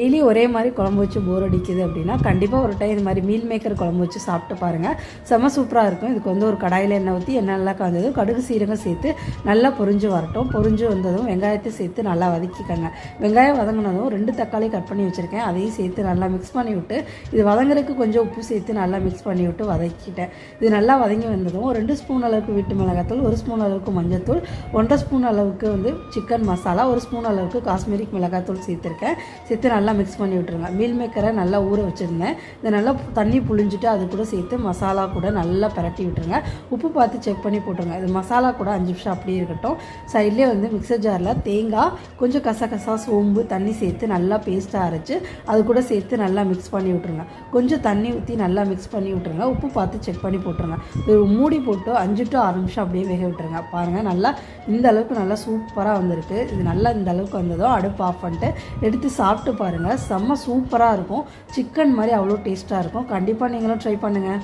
Daily ஒரே மாதிரி குழம்பு வச்சு போர் அடிக்குது அப்படின்னா கண்டிப்பாக ஒரு டைம் இது மாதிரி மீல் மேக்கர் குழம்பு வச்சு சாப்பிட்டு பாருங்கள் செம்ம சூப்பராக இருக்கும். இதுக்கு வந்து ஒரு கடாயில் எண்ணெய் ஊற்றி எண்ணெய் நல்லா காய்ஞ்சதும் கடுகு சீரகம் சேர்த்து நல்லா பொரிஞ்சு வரட்டும். பொரிஞ்சு வந்ததும் வெங்காயத்தை சேர்த்து நல்லா வதக்கிக்கோங்க. வெங்காயம் வதங்கினதும் ரெண்டு தக்காளி கட் பண்ணி வச்சுருக்கேன். அதையும் சேர்த்து நல்லா மிக்ஸ் பண்ணி விட்டு இது வதங்குறதுக்கு கொஞ்சம் உப்பு சேர்த்து நல்லா மிக்ஸ் பண்ணி விட்டு வதக்கிட்டேன். இது நல்லா வதங்கி வந்ததும் ரெண்டு ஸ்பூன் அளவுக்கு வீட்டு மிளகாத்தூள் ஒரு ஸ்பூன் அளவுக்கு மஞ்சத்தூள் ஒன்றரை ஸ்பூன் அளவுக்கு வந்து சிக்கன் மசாலா ஒரு ஸ்பூன் அளவுக்கு காஷ்மீரிக் மிளகாத்தூள் சேர்த்துருக்கேன். சேர்த்து நல்லா நல்லா மிக்ஸ் பண்ணி விட்டுருங்க. மீல் மேக்கரை நல்லா ஊற வச்சுருந்தேன் இதை நல்லா தண்ணி புழிஞ்சிட்டு அது கூட சேர்த்து மசாலா கூட நல்லா பிரட்டி விட்டுருங்க. உப்பு பார்த்து செக் பண்ணி போட்டுருங்க. இது மசாலா கூட அஞ்சு நிமிஷம் அப்படியே இருக்கட்டும். சைட்லேயே வந்து மிக்சர் ஜாரில் தேங்காய் கொஞ்சம் கசகசா சோம்பு தண்ணி சேர்த்து நல்லா பேஸ்ட்டாக அரைச்சி அது கூட சேர்த்து நல்லா மிக்ஸ் பண்ணி விட்டுருங்க. கொஞ்சம் தண்ணி ஊற்றி நல்லா மிக்ஸ் பண்ணி விட்டுருங்க. உப்பு பார்த்து செக் பண்ணி போட்டுருங்க. இது மூடி போட்டு அஞ்சு டு ஆறு நிமிஷம் அப்படியே வேக விட்டுருங்க. பாருங்கள் நல்லா இந்த அளவுக்கு நல்லா சூப்பராக வந்திருக்கு. இது நல்லா இந்த அளவுக்கு வந்ததும் அடுப்பு ஆஃப் பண்ணிட்டு எடுத்து சாப்பிட்டு பாருங்கள் செம்ம சூப்பராக இருக்கும். சிக்கன் மாதிரி அவ்வளோ டேஸ்ட்டாக இருக்கும். கண்டிப்பாக நீங்களும் ட்ரை பண்ணுங்கள்